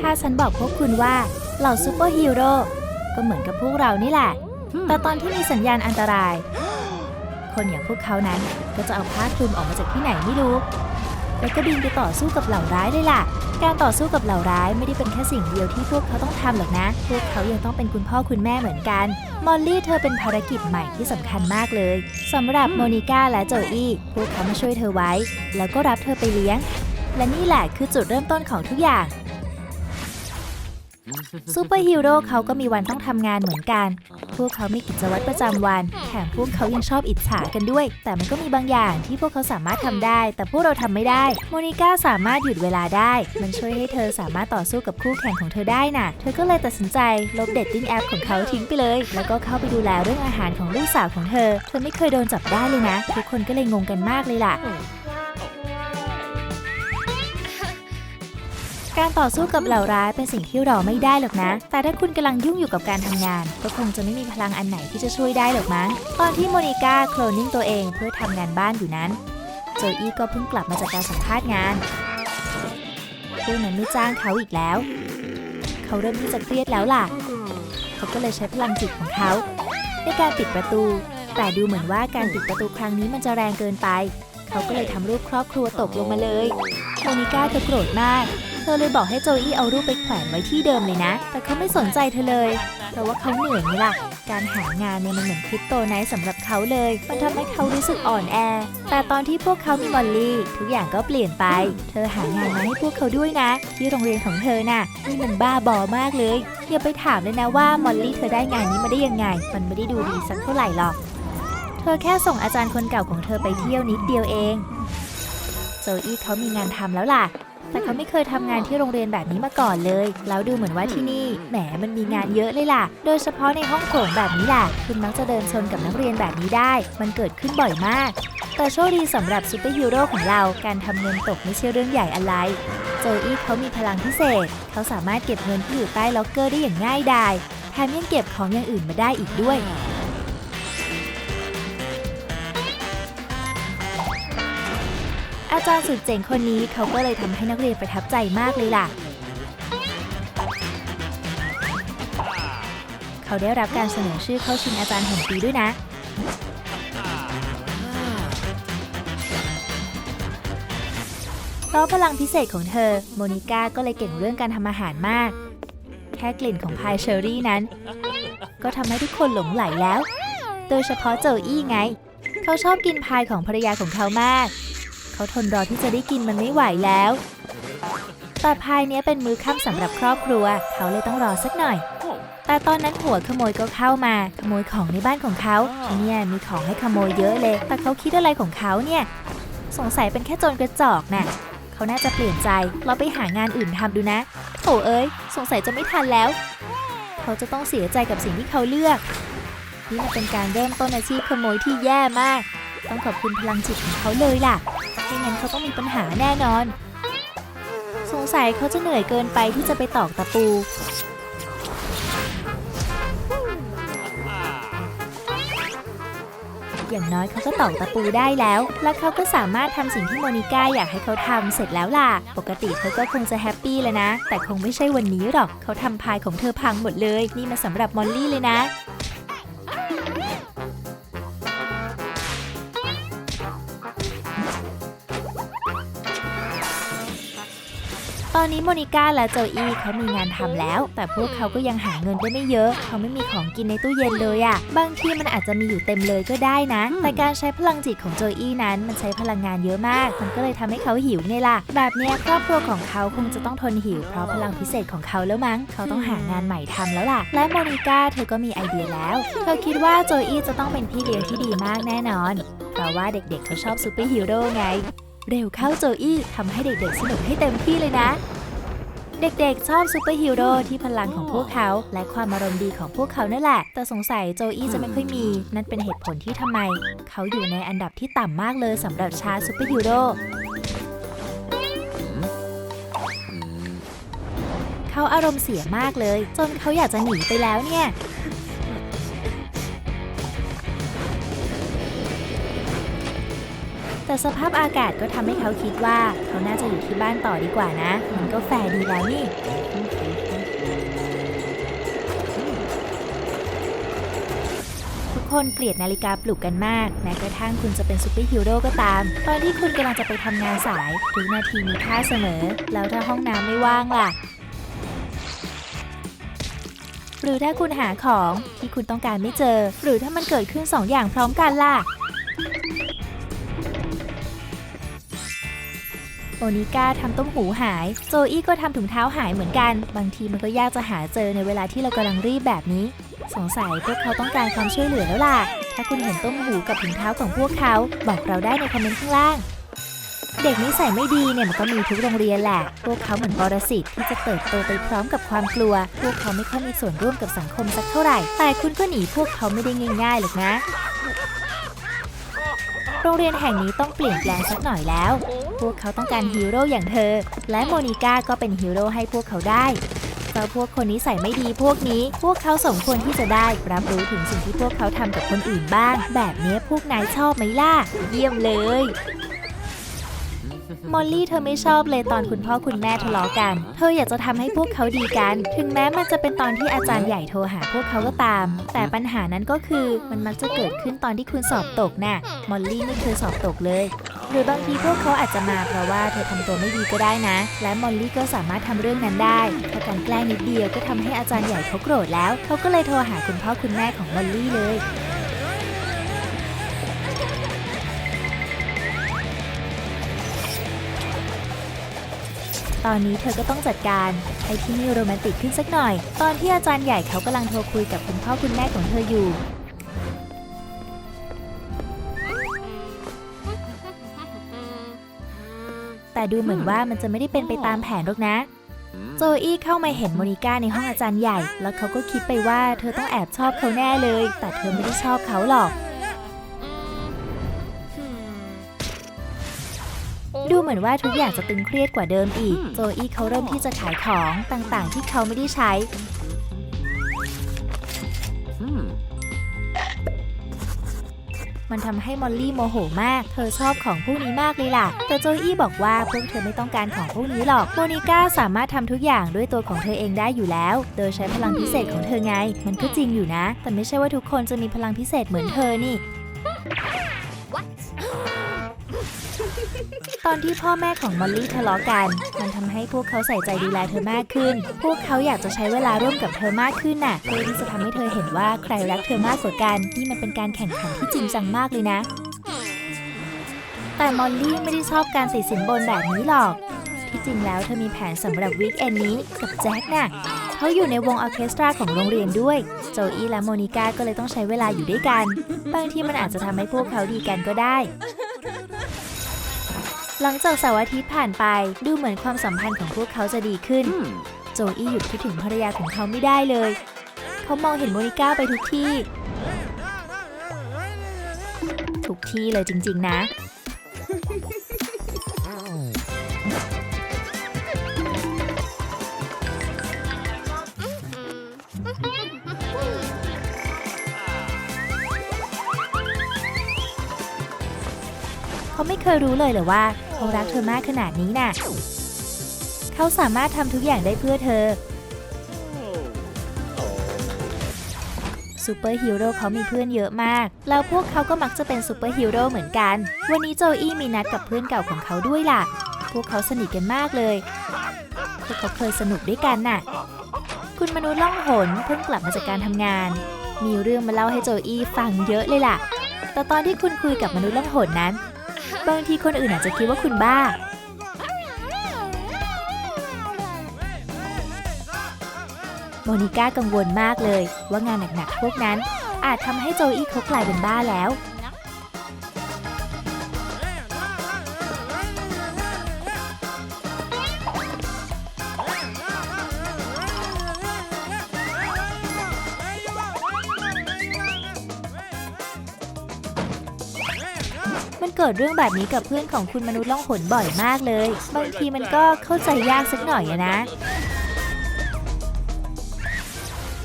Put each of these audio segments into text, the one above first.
ถ้าฉันบอกพวกคุณว่าเหล่าซูเปอร์ฮีโร่ก็เหมือนกับพวกเรานี่แหละ แต่ตอนที่มีสัญญาณอันตราย คนอย่างพวกเขานั้นก็จะเอาผ้าคลุมออกมาจากที่ไหนไม่รู้ แล้วก็บินไปต่อสู้กับเหล่าร้ายเลยล่ะ การต่อสู้กับเหล่าร้ายไม่ได้เป็นแค่สิ่งเดียวที่พวกเขาต้องทำหรอกนะ พวกเขายังต้องเป็นคุณพ่อคุณแม่เหมือนกัน มอลลี่เธอเป็นภารกิจใหม่ที่สำคัญมากเลยสำหรับโมนิก้าและโจอี้พวกเขามาช่วยเธอไว้ แล้วก็รับเธอไปเลี้ยง และนี่แหละคือจุดเริ่มต้นของทุกอย่าง ซูเปอร์ฮีโร่เขาก็มีวันต้องทำงานเหมือนกัน พวกเขามีกิจวัตรประจำวัน แถมพวกเขายังชอบอิจฉากันด้วย แต่มันก็มีบางอย่างที่พวกเขาสามารถทำได้ แต่พวกเราทำไม่ได้ โมนิก้าสามารถหยุดเวลาได้ มันช่วยให้เธอสามารถต่อสู้กับคู่แข่งของเธอได้น่ะ เธอก็เลยตัดสินใจลบเดทติ้งแอปของเขาทิ้งไปเลย แล้วก็เข้าไปดูแลเรื่องอาหารของลูกสาวของเธอ เธอไม่เคยโดนจับได้เลยนะ ทุกคนก็เลยงงกันมากเลยล่ะ การต่อสู้กับเหล่าร้ายเป็นสิ่งที่รอไม่ได้หรอกนะ แต่ถ้าคุณกำลังยุ่งอยู่กับการทำงาน ก็คงจะไม่มีพลังอันไหนที่จะช่วยได้หรอกมั้ง ตอนที่โมนิก้าโคลนนิ่งตัวเองเพื่อทำงานบ้านอยู่นั้น โจอี้ก็เพิ่งกลับมาจากการสัมภาษณ์งานพวกนั้นไม่จ้างเขาอีกแล้ว เขาเริ่มที่จะเครียดแล้วล่ะ เขาก็เลยใช้พลังจิตของเขาในการปิดประตู แต่ดูเหมือนว่าการปิดประตูครั้งนี้มันจะแรงเกินไป เขาก็เลยทำรูปครอบครัวตกลงมาเลยโมนิก้าเธอโกรธมาก เธอเลยบอกให้โจอี้เอารูปไปแขวนไว้ที่เดิมเลยนะ แต่เขาไม่สนใจเธอเลย เพราะว่าเขาเหนื่อยนี่ล่ะ การหางานเนี่ยมันเหมือนคริปโตไนท์สำหรับเขาเลย มันทำให้เขารู้สึกอ่อนแอ แต่ตอนที่พวกเขามีมอลลี่ ทุกอย่างก็เปลี่ยนไป เธอหางานมาให้พวกเขาด้วยนะ ที่โรงเรียนของเธอน่ะนี่มันบ้าบอมากเลยอย่าไปถามเลยนะว่ามอลลี่เธอได้งานนี้มาได้ยังไง มันไม่ได้ดูดีสักเท่าไหร่หรอก ธอแค่ส่งอาจารย์คนเก่าของเธอไปเที่ยวนิดเดียวเอง โจอี้เขามีงานทำแล้วล่ะ แต่เขาไม่เคยทำงานที่โรงเรียนแบบนี้มาก่อนเลย แล้วดูเหมือนว่าที่นี่ แหมมันมีงานเยอะเลยล่ะ โดยเฉพาะในห้องโถงแบบนี้แหละคุณมักจะเดินชนกับนักเรียนแบบนี้ได้ มันเกิดขึ้นบ่อยมาก แต่โชคดีสำหรับซูเปอร์ฮีโร่ของเรา การทำเงินตกไม่ใช่เรื่องใหญ่อะไร โจอี้เขามีพลังพิเศษ เขาสามารถเก็บเงินที่อยู่ใต้ล็อกเกอร์ได้อย่างง่ายดาย แถมยังเก็บของอย่างอื่นมาได้อีกด้วย อาจารย์สุดเจ๋งคนนี้เขาก็เลยทำให้นักเรียนประทับใจมากเลยล่ะ เขาได้รับการเสนอชื่อเข้าชิงอาจารย์แห่งปีด้วยนะ เพราะพลังพิเศษของเธอ โมนิก้าก็เลยเก่งเรื่องการทำอาหารมาก แค่กลิ่นของพายเชอรี่นั้น ก็ทำให้ทุกคนหลงไหลแล้ว โดยเฉพาะโจอี้ไง เขาชอบกินพายของภรรยาของเขามาก เขาทนรอที่จะได้กินมันไม่ไหวแล้ว แต่พายเนี้ยเป็นมื้อค่ำสำหรับครอบครัว เขาเลยต้องรอสักหน่อย แต่ตอนนั้นหัวขโมยก็เข้ามา ขโมยของในบ้านของเขาทีเนี่ยมีของให้ขโมยเยอะเลย แต่เขาคิดอะไรของเขาเนี่ย สงสัยเป็นแค่โจรกระจอกน่ะเขาน่าจะเปลี่ยนใจ เราไปหางานอื่นทำดูนะโถเอ้ย สงสัยจะไม่ทันแล้ว เขาจะต้องเสียใจกับสิ่งที่เขาเลือก นี่มันเป็นการเริ่มต้นอาชีพขโมยที่แย่มาก ต้องขอบคุณพลังจิตของเขาเลยล่ะ ไม่งั้นเขาต้องมีปัญหาแน่นอน สงสัยเขาจะเหนื่อยเกินไปที่จะไปตอกตะปู อย่างน้อยเขาก็ตอกตะปูได้แล้ว และเขาก็สามารถทำสิ่งที่โมนิก้าอยากให้เขาทำเสร็จแล้วล่ะ ปกติเขาก็คงจะแฮปปี้เลยนะ แต่คงไม่ใช่วันนี้หรอก เขาทำพายของเธอพังหมดเลย นี่มาสำหรับมอลลี่เลยนะ อนนี้โมนิก้าและโจอี้เขามีงานทำแล้ว แต่พวกเขาก็ยังหาเงินได้ไม่เยอะ เขาไม่มีของกินในตู้เย็นเลยอะ่ะบางทีมันอาจจะมีอยู่เต็มเลยก็ได้นะ แต่การใช้พลังจิตของโจอี้นั้นมันใช้พลังงานเยอะมาก มันก็เลยทำให้เขาหิวไงล่ะ แบบเนี้ยครอบครัวของเขาคงจะต้องทนหิวเพราะพลังพิเศษของเขาแล้วมั้ง เขาต้องหางานใหม่ทำแล้วล่ะ และโมนิก้าเธอก็มีไอเดียแล้ว เธอคิดว่าโจอี้จะต้องเป็นพี่เลี้ยงที่ดีมากแน่นอน เพราะว่าเด็กๆเขาชอบซูเปอร์ฮีโร่ไง เร็วเข้าโจอี้ทำให้เด็กๆสนุกให้เต็มที่เลยนะ เด็กๆ ชอบซูเปอร์ฮีโร่ที่พลังของพวกเขา และความอารมณ์ดีของพวกเขานั่นแหละ แต่สงสัยโจอี้จะไม่ค่อยมี นั่นเป็นเหตุผลที่ทำไม เขาอยู่ในอันดับที่ต่ำมากเลยสำหรับชาซูเปอร์ฮีโร่เขาอารมณ์เสียมากเลย จนเขาอยากจะหนีไปแล้วเนี่ย แต่สภาพอากาศก็ทำให้เขาคิดว่าเขาน่าจะอยู่ที่บ้านต่อดีกว่านะ มันก็แฟร์ดีแล้วนี่ทุกคนเกลียดนาฬิกาปลุกกันมาก แม้กระทั่งคุณจะเป็นซูเปอร์ฮีโร่ก็ตาม ตอนที่คุณกำลังจะไปทำงานสายทุกนาทีมีค่าเสมอ แล้วถ้าห้องน้ำไม่ว่างล่ะ หรือถ้าคุณหาของที่คุณต้องการไม่เจอ หรือถ้ามันเกิดขึ้นสองอย่างพร้อมกันล่ะ โมนิก้าทำต้มหูหาย โจอี้ก็ทำถุงเท้าหายเหมือนกัน บางทีมันก็ยากจะหาเจอในเวลาที่เรากำลังรีบแบบนี้ สงสัยพวกเขาต้องการความช่วยเหลือแล้วล่ะ ถ้าคุณเห็นต้มหูกับถุงเท้าของพวกเขา บอกเราได้ในคอมเมนต์ข้างล่าง เด็กนิสัยไม่ดีเนี่ยมันก็มีทุกโรงเรียนแหละ พวกเขาเหมือนปรสิตที่จะเติบโตไปพร้อมกับความกลัว พวกเขาไม่ค่อยมีส่วนร่วมกับสังคมสักเท่าไหร่ แต่คุณก็หนีพวกเขาไม่ได้ง่ายๆหรอกนะ โรงเรียนแห่งนี้ต้องเปลี่ยนแปลงสักหน่อยแล้ว พวกเขาต้องการฮีโร่อย่างเธอ และโมนิก้าก็เป็นฮีโร่ให้พวกเขาได้เจ้าพวกคนนิสัยไม่ดีพวกนี้ พวกเขาสมควรที่จะได้ รับรู้ถึงสิ่งที่พวกเขาทำกับคนอื่นบ้าง แบบนี้พวกนายชอบไหมล่ะ เยี่ยมเลย มอลลี่เธอไม่ชอบเลยตอนคุณพ่อคุณแม่ทะเลาะกัน เธออยากจะทำให้พวกเขาดีกัน ถึงแม้มันจะเป็นตอนที่อาจารย์ใหญ่โทรหาพวกเขาก็ตาม แต่ปัญหานั้นก็คือมันมักจะเกิดขึ้นตอนที่คุณสอบตกน่ะ มอลลี่ไม่เคยสอบตกเลย หรือบางทีพวกเขาอาจจะมาเพราะว่าเธอทำตัวไม่ดีก็ได้นะ และมอลลี่ก็สามารถทำเรื่องนั้นได้แค่การแกล้งนิดเดียวก็ทำให้อาจารย์ใหญ่เขาโกรธแล้ว เขาก็เลยโทรหาคุณพ่อคุณแม่ของมอลลี่เลย ตอนนี้เธอก็ต้องจัดการให้ที่นี่โรแมนติกขึ้นสักหน่อย ตอนที่อาจารย์ใหญ่เขากำลังโทรคุยกับคุณพ่อคุณแม่ของเธออยู่ แต่ดูเหมือนว่ามันจะไม่ได้เป็นไปตามแผนหรอกนะ โจอี้เข้ามาเห็นโมนิก้าในห้องอาจารย์ใหญ่ แล้วเขาก็คิดไปว่าเธอต้องแอบชอบเขาแน่เลย แต่เธอไม่ได้ชอบเขาหรอก ดูเหมือนว่าทุกอย่างจะตึงเครียดกว่าเดิมอีก โจอี้เขาเริ่มที่จะขายของต่างๆ ที่เขาไม่ได้ใช้ มันทำให้มอลลี่โมโหมาก เธอชอบของพวกนี้มากเลยล่ะ แต่โจอี้บอกว่าพวกเธอไม่ต้องการของพวกนี้หรอก โมนิก้าสามารถทำทุกอย่างด้วยตัวของเธอเองได้อยู่แล้ว โดยใช้พลังพิเศษของเธอไง มันก็จริงอยู่นะ แต่ไม่ใช่ว่าทุกคนจะมีพลังพิเศษเหมือนเธอนี่ ตอนที่พ่อแม่ของมอลลี่ทะเลาะกัน มันทำให้พวกเขาใส่ใจดูแลเธอมากขึ้น พวกเขาอยากจะใช้เวลาร่วมกับเธอมากขึ้นน่ะ เพื่อที่จะทำให้เธอเห็นว่าใครรักเธอมากกว่ากัน นี่มันเป็นการแข่งขันที่จริงจังมากเลยนะ แต่มอลลี่ไม่ได้ชอบการติดสินบนแบบนี้หรอก ที่จริงแล้วเธอมีแผนสำหรับวีคเอนนี้กับแจ็คน่ะเขาอยู่ในวงออเคสตราของโรงเรียนด้วย โจอี้และโมนิก้าก็เลยต้องใช้เวลาอยู่ด้วยกัน บางทีมันอาจจะทำให้พวกเขาดีกันก็ได้ หลังจากเสาร์อาทิตย์ผ่านไปดูเหมือนความสัมพันธ์ของพวกเขาจะดีขึ้น โจอี้หยุดคิดถึงภรรยาของเขาไม่ได้เลย เขามองเห็นโมนิก้าไปทุกที่ ทุกที่เลยจริง ๆ นะ เขาไม่เคยรู้เลยเหรอว่า เขารักเธอมากขนาดนี้น่ะ เขาสามารถทำทุกอย่างได้เพื่อเธอซูเปอร์ฮีโร่เขามีเพื่อนเยอะมาก แล้วพวกเขาก็มักจะเป็นซูเปอร์ฮีโร่เหมือนกัน วันนี้โจอี้มีนัดกับเพื่อนเก่าของเขาด้วยล่ะ พวกเขาสนิทกันมากเลย พวกเขาเคยสนุกด้วยกันน่ะ คุณมนุษย์ล่องหนเพิ่งกลับมาจากการทำงาน มีเรื่องมาเล่าให้โจอี้ฟังเยอะเลยล่ะ แต่ตอนที่คุณคุยกับมนุษย์ล่องหนนั้น บางทีคนอื่นอาจจะคิดว่าคุณบ้า โมนิก้ากังวลมากเลยว่างานหนักๆพวกนั้น อาจทำให้โจอี้เขากลายเป็นบ้าแล้ว กิดเรื่องแบบนี้กับเพื่อนของคุณมนุษย์ล่องหนบ่อยมากเลย บางทีมันก็เข้าใจยากสักหน่อยนะ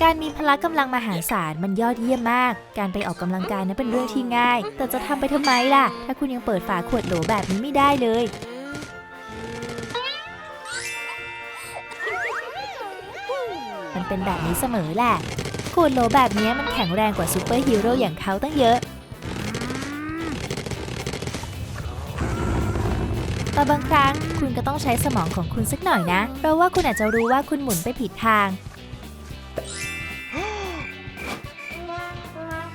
การมีพละกำลังมหาศาลมันยอดเยี่ยมมาก การไปออกกำลังกายนั้นเป็นเรื่องที่ง่าย แต่จะทำไปทำไมล่ะ ถ้าคุณยังเปิดฝาขวดโหลแบบนี้ไม่ได้เลยมันเป็นแบบนี้เสมอแหละขวดโหลแบบนี้มันแข็งแรงกว่าซูเปอร์ฮีโร่อย่างเขาตั้งเยอะ แต่บางครั้งคุณก็ต้องใช้สมองของคุณสักหน่อยนะ เพราะว่าคุณอาจจะรู้ว่าคุณหมุนไปผิดทาง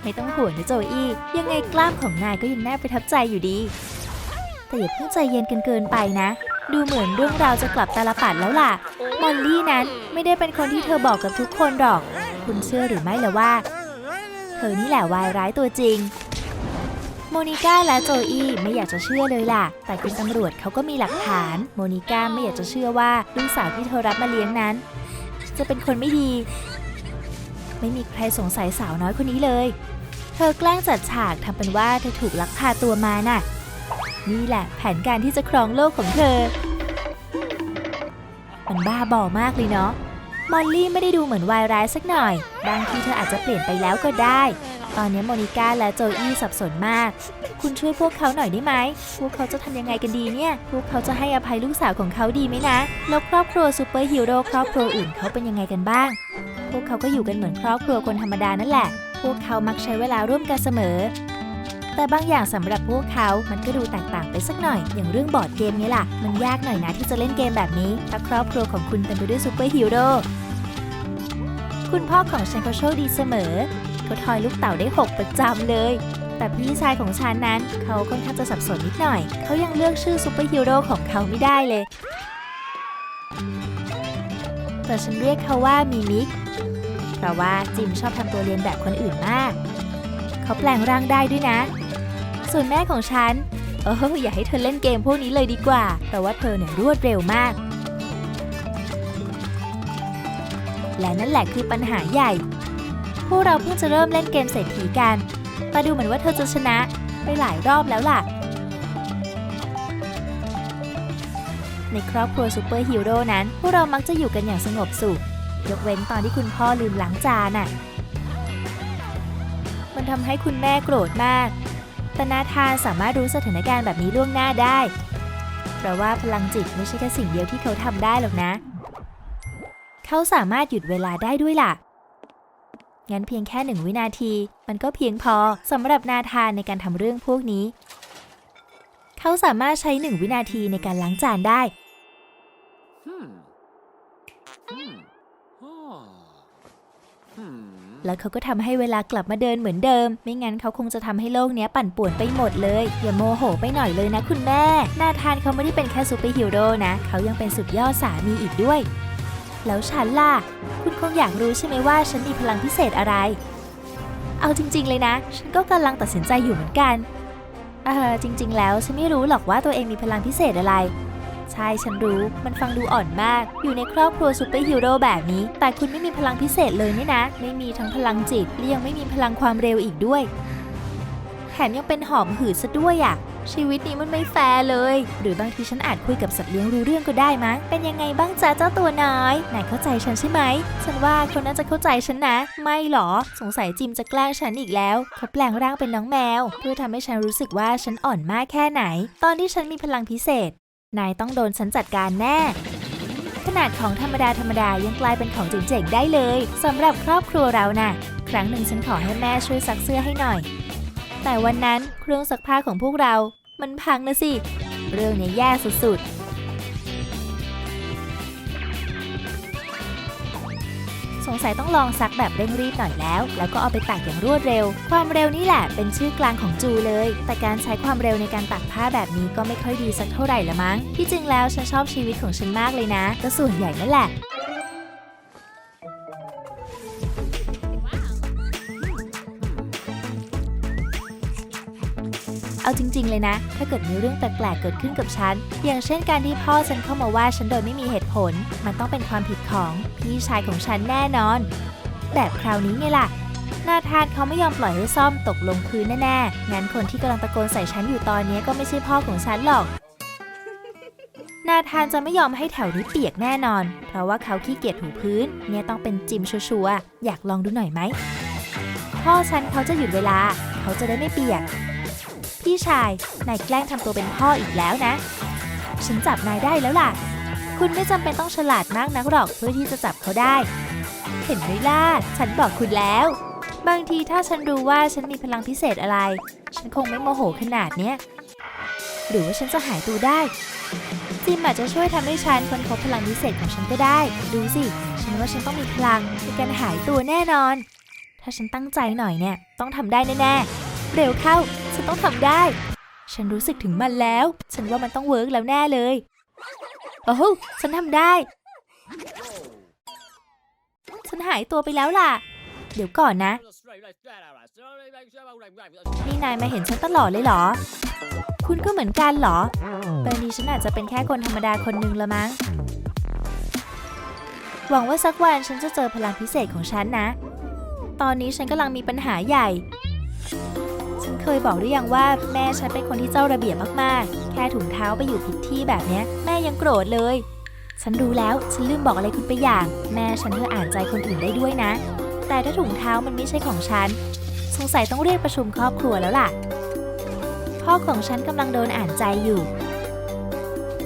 ไม่ต้องห่วงนะโจอี้ยังไงกล้ามของนายก็ยังน่าประทับใจอยู่ดี แต่อย่าเพิ่งใจเย็นกันเกินไปนะ ดูเหมือนเรื่องราวจะกลับตาลปัดแล้วล่ะ มอลลี่นั้นไม่ได้เป็นคนที่เธอบอกกับทุกคนหรอก คุณเชื่อหรือไม่ล่ะว่า เธอนี่แหละวายร้ายตัวจริง โมนิก้าและโจอี้ไม่อยากจะเชื่อเลยล่ะ แต่คุณตำรวจเขาก็มีหลักฐาน โมนิก้าไม่อยากจะเชื่อว่าลูกสาวที่เธอรับมาเลี้ยงนั้น จะเป็นคนไม่ดี ไม่มีใครสงสัยสาวน้อยคนนี้เลย เธอแกล้งจัดฉากทำเป็นว่าเธอถูกลักพาตัวมาน่ะ นี่แหละแผนการที่จะครองโลกของเธอ มันบ้าบอมากเลยเนาะ มอลลี่ไม่ได้ดูเหมือนวายร้ายสักหน่อย บางทีเธออาจจะเปลี่ยนไปแล้วก็ได้ ตอนนี้โมนิก้าและโจอี้สับสนมาก คุณช่วยพวกเขาหน่อยได้ไหม พวกเขาจะทำยังไงกันดีเนี่ย พวกเขาจะให้อภัยลูกสาวของเขาดีไหมนะ แล้วครอบครัวซูเปอร์ฮีโร่ครอบครัวอื่นเขาเป็นยังไงกันบ้าง พวกเขาก็อยู่กันเหมือนครอบครัวคนธรรมดานั่นแหละ พวกเขามักใช้เวลาร่วมกันเสมอ แต่บางอย่างสำหรับพวกเขา มันก็ดูแตกต่างไปสักหน่อย อย่างเรื่องบอร์ดเกมนี้ล่ะ มันยากหน่อยนะที่จะเล่นเกมแบบนี้ ถ้าครอบครัวของคุณเต็มไปด้วยซูเปอร์ฮีโร่ คุณพ่อของฉันเขาโชคดีเสมอ เขาทอยลูกเต่าได้ 6 ประจำเลย แต่พี่ชายของฉันนั้นเขาค่อนข้างจะสับสนนิดหน่อย เขายังเลือกชื่อซูเปอร์ฮีโร่ของเขาไม่ได้เลย แต่ฉันเรียกเขาว่ามีมิก เพราะว่าจิมชอบทำตัวเรียนแบบคนอื่นมาก เขาแปลงร่างได้ด้วยนะ ส่วนแม่ของฉันเอออย่าให้เธอเล่นเกมพวกนี้เลยดีกว่า เพราะว่าเธอเนี่ยรวดเร็วมาก และนั่นแหละคือปัญหาใหญ่ พวกเราเพิ่งจะเริ่มเล่นเกมเศรษฐีกัน แต่ดูเหมือนว่าเธอจะชนะไปหลายรอบแล้วล่ะ ในครอบครัวซูเปอร์ฮีโร่นั้น พวกเรามักจะอยู่กันอย่างสงบสุข ยกเว้นตอนที่คุณพ่อลืมล้างจานน่ะ มันทำให้คุณแม่โกรธมาก แต่นาธานสามารถรู้สถานการณ์แบบนี้ล่วงหน้าได้ เพราะว่าพลังจิตไม่ใช่แค่สิ่งเดียวที่เขาทำได้หรอกนะ เขาสามารถหยุดเวลาได้ด้วยล่ะ งั้นเพียงแค่หนึ่งวินาที มันก็เพียงพอสำหรับนาธานในการทำเรื่องพวกนี้ เขาสามารถใช้หนึ่งวินาทีในการล้างจานได้ แล้วเขาก็ทำให้เวลากลับมาเดินเหมือนเดิม ไม่งั้นเขาคงจะทำให้โลกเนี้ยปั่นป่วนไปหมดเลย อย่าโมโหไปหน่อยเลยนะคุณแม่ นาธานเขาไม่ได้เป็นแค่ซูเปอร์ฮีโร่นะ เขายังเป็นสุดยอดสามีอีกด้วย แล้วฉันล่ะ คุณคงอยากรู้ใช่ไหมว่าฉันมีพลังพิเศษอะไร เอาจริง ๆ เลยนะ ฉันก็กำลังตัดสินใจอยู่เหมือนกัน เออจริง ๆ แล้วฉันไม่รู้หรอกว่าตัวเองมีพลังพิเศษอะไร ใช่ฉันรู้มันฟังดูอ่อนมาก อยู่ในครอบครัวซูเปอร์ฮีโร่แบบนี้ แต่คุณไม่มีพลังพิเศษเลยเนี่ยนะ ไม่มีทั้งพลังจิตและยังไม่มีพลังความเร็วอีกด้วย แถมยังเป็นหอมหืดซะด้วยอะ่ะ ชีวิตนี้มันไม่แฟร์เลย หรือบางทีฉันอาจคุยกับสัตว์เลี้ยงรู้เรื่องก็ได้มั้งเป็นยังไงบ้างจ๊ะเจ้าตัวน้อยนายเข้าใจฉันใช่ไหม ฉันว่าคนน่าจะเข้าใจฉันนะ ไม่หรอ สงสัยจิมจะแกล้งฉันอีกแล้ว เขาแปลงร่างเป็นน้องแมว เพื่อทำให้ฉันรู้สึกว่าฉันอ่อนมากแค่ไหน ตอนที่ฉันมีพลังพิเศษ นายต้องโดนฉันจัดการแน่ขนาดของธรรมดาธรรมดายังกลายเป็นของเจ๋งๆได้เลยสำหรับครอบครัวเราน่ะ ครั้งหนึ่งฉันขอให้แม่ช่วยซักเสื้อให้หน่อย แต่วันนั้นเครื่องซักผ้าของพวกเรา มันพังนะสิ เรื่องนี้แย่สุดๆ สงสัยต้องลองซักแบบเร่งรีบหน่อยแล้ว แล้วก็เอาไปตากอย่างรวดเร็ว ความเร็วนี่แหละเป็นชื่อกลางของจูเลย แต่การใช้ความเร็วในการตากผ้าแบบนี้ก็ไม่ค่อยดีสักเท่าไหร่ละมั้ง ที่จริงแล้วฉันชอบชีวิตของฉันมากเลยนะ ก็ส่วนใหญ่นั่นแหละ จริง ๆ เลยนะ ถ้าเกิดมีเรื่องแปลกๆ เกิดขึ้นกับฉัน อย่างเช่นการที่พ่อฉันเข้ามาว่าฉันโดยไม่มีเหตุผล มันต้องเป็นความผิดของพี่ชายของฉันแน่นอน แบบคราวนี้ไงล่ะ นาธานเขาไม่ยอมปล่อยให้ซ่อมตกลงพื้นแน่ๆ งั้นคนที่กำลังตะโกนใส่ฉันอยู่ตอนนี้ก็ไม่ใช่พ่อของฉันหรอก นาธานจะไม่ยอมให้แถวนี้เปียกแน่นอน เพราะว่าเขาขี้เกียจถูพื้น เนี่ยต้องเป็นจิมชัวๆอยากลองดูหน่อยไหมพ่อฉันเขาจะหยุดเวลา เขาจะได้ไม่เปียก พี่ชาย นายแกล้งทำตัวเป็นพ่ออีกแล้วนะ ฉันจับนายได้แล้วล่ะ คุณไม่จำเป็นต้องฉลาดมากนักหรอกเพื่อที่จะจับเขาได้ เห็นไหมล่ะ ฉันบอกคุณแล้ว บางทีถ้าฉันรู้ว่าฉันมีพลังพิเศษอะไร ฉันคงไม่โมโหขนาดเนี้ย หรือว่าฉันจะหายตัวได้จิมอาจจะช่วยทำให้ฉันค้นพบพลังพิเศษของฉันก็ได้ ดูสิ ฉันว่าฉันต้องมีพลังในการหายตัวแน่นอน ถ้าฉันตั้งใจหน่อยเนี่ย ต้องทำได้แน่ๆ เร็วเข้า ฉันต้องทำได้ ฉันรู้สึกถึงมันแล้ว ฉันว่ามันต้องเวิร์กแล้วแน่เลย โอ้โหฉันทำได้ ฉันหายตัวไปแล้วล่ะ เดี๋ยวก่อนนะ นี่นายมาเห็นฉันตลอดเลยเหรอ คุณก็เหมือนกันเหรอตอนนี้ฉันอาจจะเป็นแค่คนธรรมดาคนหนึ่งละมั้ง หวังว่าสักวันฉันจะเจอพลังพิเศษของฉันนะ ตอนนี้ฉันกำลังมีปัญหาใหญ่ ฉันเคยบอกหรือยังว่าแม่ฉันเป็นคนที่เจ้าระเบียบมากๆ แค่ถุงเท้าไปอยู่ผิดที่แบบเนี้ย แม่ยังโกรธเลย ฉันรู้แล้ว ฉันลืมบอกอะไรคุณไปอย่าง แม่ฉันเธออ่านใจคนอื่นได้ด้วยนะ แต่ถ้าถุงเท้ามันไม่ใช่ของฉัน สงสัยต้องเรียกประชุมครอบครัวแล้วล่ะ พ่อของฉันกำลังโดนอ่านใจอยู่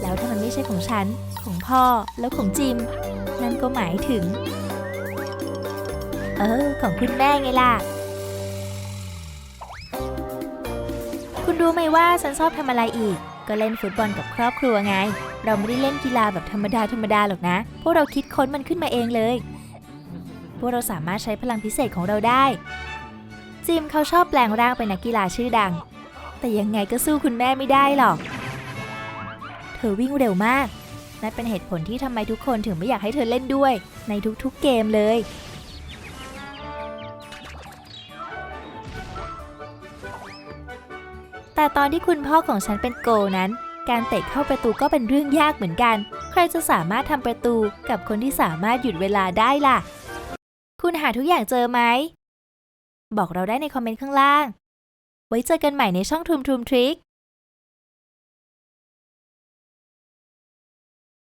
แล้วถ้ามันไม่ใช่ของฉัน ของพ่อแล้วของจิม นั่นก็หมายถึง เออ ของคุณแม่ไงล่ะ รู้ไหมว่าฉันชอบทำอะไรอีก ก็เล่นฟุตบอลกับครอบครัวไง เราไม่ได้เล่นกีฬาแบบธรรมดาธรรมดาหรอกนะ พวกเราคิดค้นมันขึ้นมาเองเลย พวกเราสามารถใช้พลังพิเศษของเราได้ จิมเขาชอบแปลงร่างเป็นนักกีฬาชื่อดัง แต่ยังไงก็สู้คุณแม่ไม่ได้หรอก เธอวิ่งเร็วมากนั่นเป็นเหตุผลที่ทำไมทุกคนถึงไม่อยากให้เธอเล่นด้วย ในทุกๆเกมเลย แต่ตอนที่คุณพ่อของฉันเป็นโกลนั้น การเตะเข้าประตูก็เป็นเรื่องยากเหมือนกัน ใครจะสามารถทำประตูกับคนที่สามารถหยุดเวลาได้ล่ะ คุณหาทุกอย่างเจอไหม บอกเราได้ในคอมเมนต์ข้างล่าง ไว้เจอกันใหม่ในช่องทูมทูมทริค